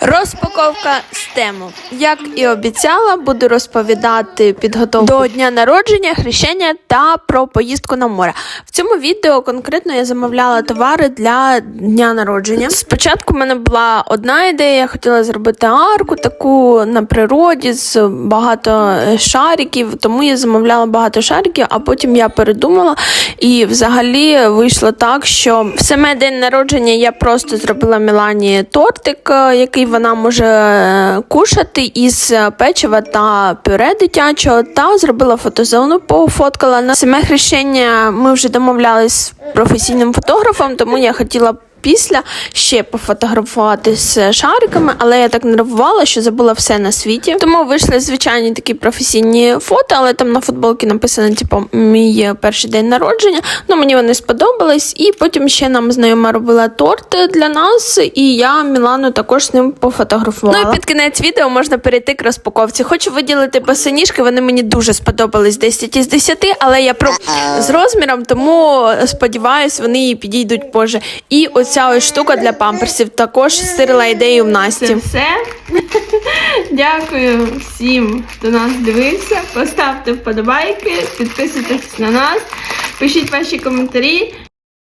Розпаковка тему. Як і обіцяла, буду розповідати підготовку до дня народження, хрещення та про поїздку на море. В цьому відео конкретно я замовляла товари для дня народження. Спочатку в мене була одна ідея, я хотіла зробити арку таку на природі з багато шариків, тому я замовляла багато шариків, а потім я передумала і взагалі вийшло так, що в саме день народження я просто зробила Мілані тортик, е, який вона може кушати із е, печива та пюре дитячого, та зробила фотозону, пофоткала. На саме хрещення ми вже домовлялись з професійним фотографом, тому я хотіла. Після ще пофотографувати з шариками, але я так нервувала, що забула все на світі. Тому вийшли звичайні такі професійні фото, але там на футболці написано, типу, мій перший день народження. Ну мені вони сподобались. І потім ще нам знайома робила торт для нас, і я Мілану також з ним пофотографувала. Ну і під кінець відео можна перейти к розпаковці. Хочу виділити босоніжки, вони мені дуже сподобались 10 із 10, але я про з розміром, тому сподіваюсь, вони підійдуть позже. І оця ось штука для памперсів також стирила ідею в Насті. Це все. Дякую всім, хто нас дивився. Поставте вподобайки, підписуйтесь на нас, пишіть ваші коментарі.